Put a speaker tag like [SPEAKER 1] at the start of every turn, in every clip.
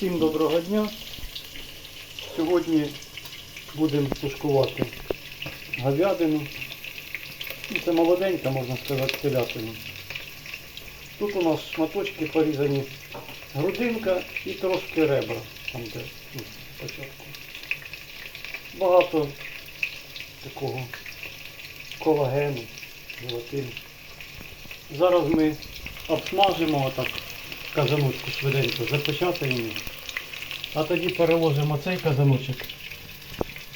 [SPEAKER 1] Всім доброго дня. Сьогодні будемо тушкувати говядину. Ну, Це молоденька, можна сказати, телятину. Тут у нас шматочки порізані грудинка і трошки ребра. Там де ну, спочатку. Багато такого колагену, желатину. Зараз ми обсмажимо отак казаночку швиденько, запечатаємо. А тоді переложимо цей казаночок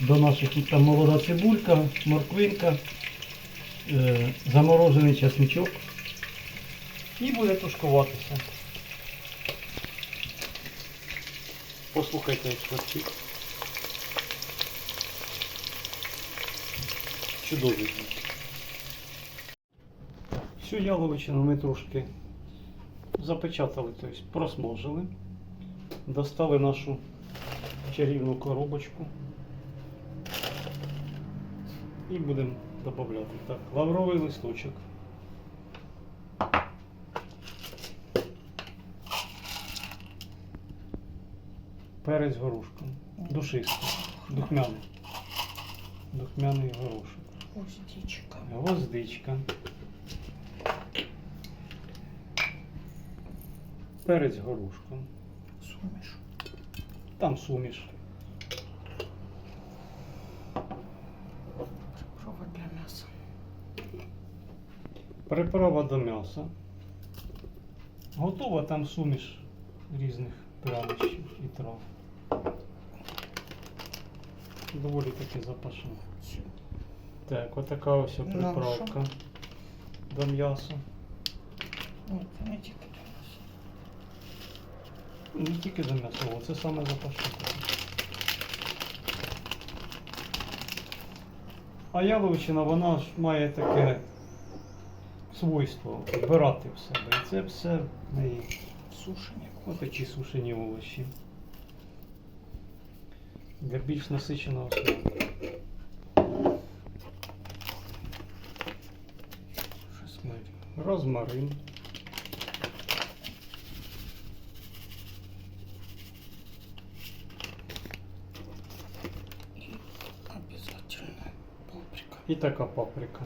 [SPEAKER 1] до наших там молода цибулька, морквинка, е, заморожений чесничок. І буде тушкуватися. Послухайте, як швидкий. Чудовий. Всю яловичину ми трошки запечатали, тобто просмажили. Достали нашу чарівну коробочку. І будемо додавати. Так, лавровий листочок. Перець горошком. Душистий. Духмяний. Духмяний горошок.
[SPEAKER 2] Гвоздичка.
[SPEAKER 1] Гвоздичка. Перець горошком.
[SPEAKER 2] Суміш.
[SPEAKER 1] Там суміш.
[SPEAKER 2] Приправа для м'яса.
[SPEAKER 1] Приправа до м'яса. Готова там суміш різних прянощів і трав. Доволі таки запашно. Так, отака ось
[SPEAKER 2] Наша.
[SPEAKER 1] приправка до м'яса.
[SPEAKER 2] Ні, це не тільки м'яса.
[SPEAKER 1] Не тільки до м'яса, це саме запашне. А яловичина, вона ж має таке свойство вбирати в себе. І це все в неї
[SPEAKER 2] Сушені.
[SPEAKER 1] отакі сушені овочі. Для більш насиченого смаку. Розмарин.
[SPEAKER 2] І обов'язково паприка.
[SPEAKER 1] І така паприка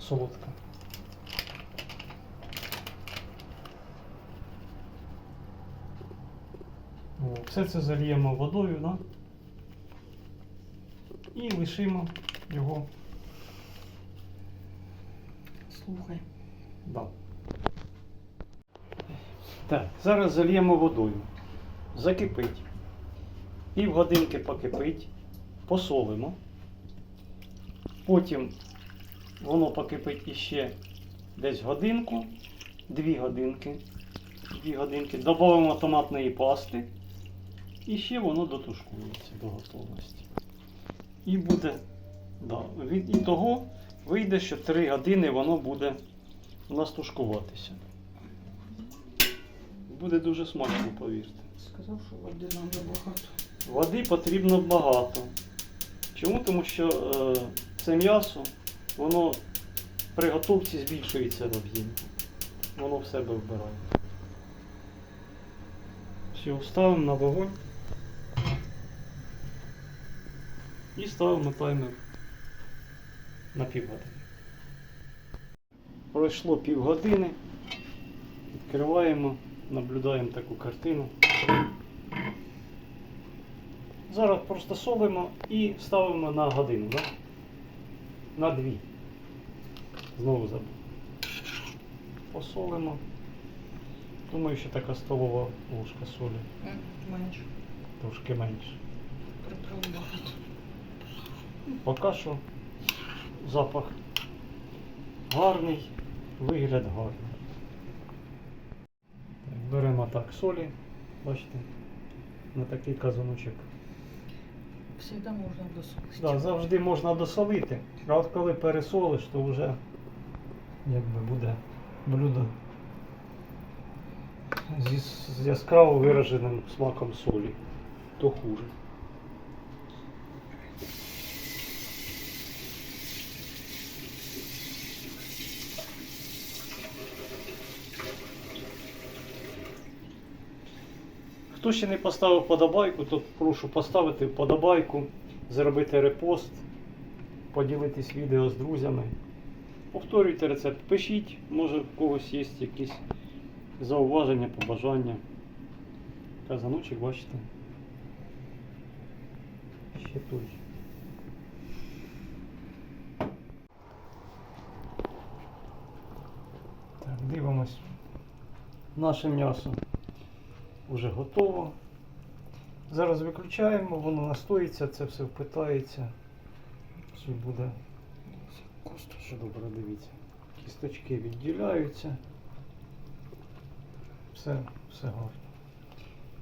[SPEAKER 1] солодка. О, Все це зальємо водою, да? і лишимо його.
[SPEAKER 2] Слухай.
[SPEAKER 1] Да. Так, зараз зальємо водою. Закипить. Півгодинки покипить, посолимо. Потім воно покипить іще десь годинку, дві годинки. Дві годинки. Додаємо томатної пасти. І ще воно дотушкується до готовності. І буде. Да, від і того вийде, що 3 години воно буде у нас тушкуватися. Буде дуже смачно, повірте.
[SPEAKER 2] Сказав, що води нам небагато.
[SPEAKER 1] Води потрібно багато. Чому? Тому що е, це м'ясо, воно при готовці збільшується в об'ємі. Воно в себе вбирає. Все, ставимо на вогонь. І ставимо таймер на півгодини. Пройшло півгодини. Відкриваємо, наблюдаємо таку картину. Зараз просто солимо і ставимо на годину, да? На дві. Знову забув. Посолимо. Думаю, що така столова ложка солі.
[SPEAKER 2] Менше.
[SPEAKER 1] Трошки менше. Поки що запах гарний, вигляд гарний. Так, беремо так солі, бачите, на такий казаночок.
[SPEAKER 2] Всегда можна досолити.
[SPEAKER 1] Да, завжди можна досолити, а от коли пересолиш, то вже якби буде блюдо зі, з яскраво вираженим смаком солі, то хуже. Хто ще не поставив подобайку, то прошу поставити подобайку, зробити репост, поділитись відео з друзями. Повторюйте рецепт, пишіть, може в когось є якісь зауваження, побажання. Казаночок, бачите. Ще той. Так, дивимось. Наше м'ясо вже готово. Зараз виключаємо, воно настоїться, це все впитається. Все буде Що добре, дивіться. Кісточки відділяються. Все, все гарно.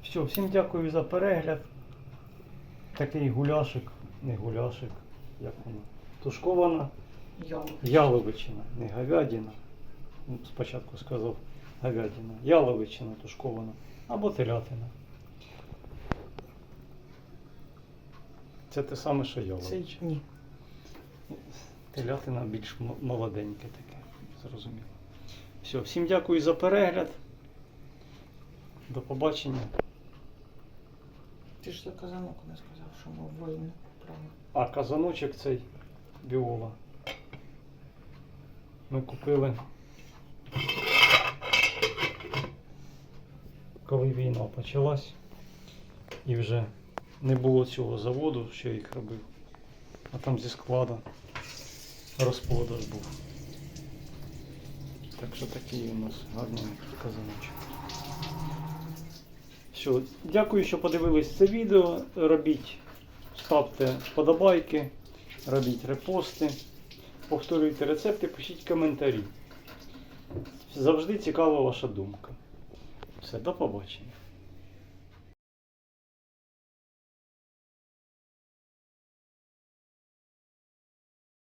[SPEAKER 1] Все, всім дякую за перегляд. Такий гуляшик, не гуляшик, як воно. Тушкована
[SPEAKER 2] Я.
[SPEAKER 1] яловичина, не говядина. Спочатку сказав говядина. Яловичина тушкована або телятина. Це те саме, що
[SPEAKER 2] Це ні.
[SPEAKER 1] Телятина більш молоденьке таке, зрозуміло. Все, всім дякую за перегляд. До побачення.
[SPEAKER 2] Ти ж за казанок не сказав, що ми воїни. Правильно.
[SPEAKER 1] А казаночок цей біола. Ми купили. Коли війна почалась і вже не було цього заводу, що їх робив. А там зі складу розпродаж був. Так що такий у нас гарний казаночок. Все, дякую, що подивились це відео. Робіть, ставте вподобайки, робіть репости, повторюйте рецепти, пишіть коментарі. Завжди цікава ваша думка. Все, до побачення.